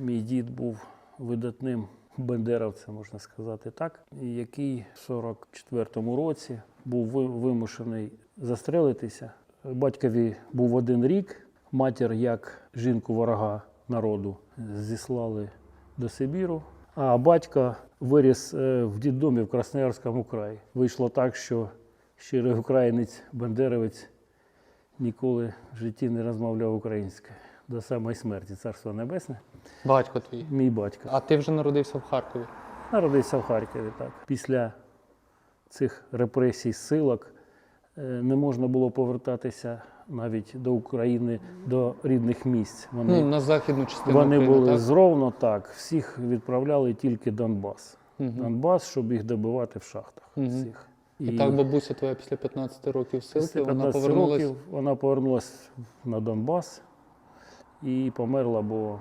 Мій дід був видатним бендеровцем, можна сказати так, який в 44-му році був вимушений застрелитися. Батькові був один рік. Матір, як жінку ворога народу, зіслали до Сибіру. А батько виріс е, в дідомі в Красноярському краї. Вийшло так, що щирий українець, бандеровець ніколи в житті не розмовляв українською. До самої смерті, царство небесне. Батько твій. Мій батько. А ти вже народився в Харкові. Народився в Харкові, так. Після цих репресій, силок е, не можна було повертатися навіть до України, до рідних місць. Ну, на західну частину вони України, були так? зровно так. Всіх відправляли тільки Донбас. Мгм. Донбас, щоб їх добивати в шахтах. Мгм. Всіх. І так бабуся твоя після 15 років ссылки, Після вона 15 повернулася. вона повернулася на Донбас і померла, бо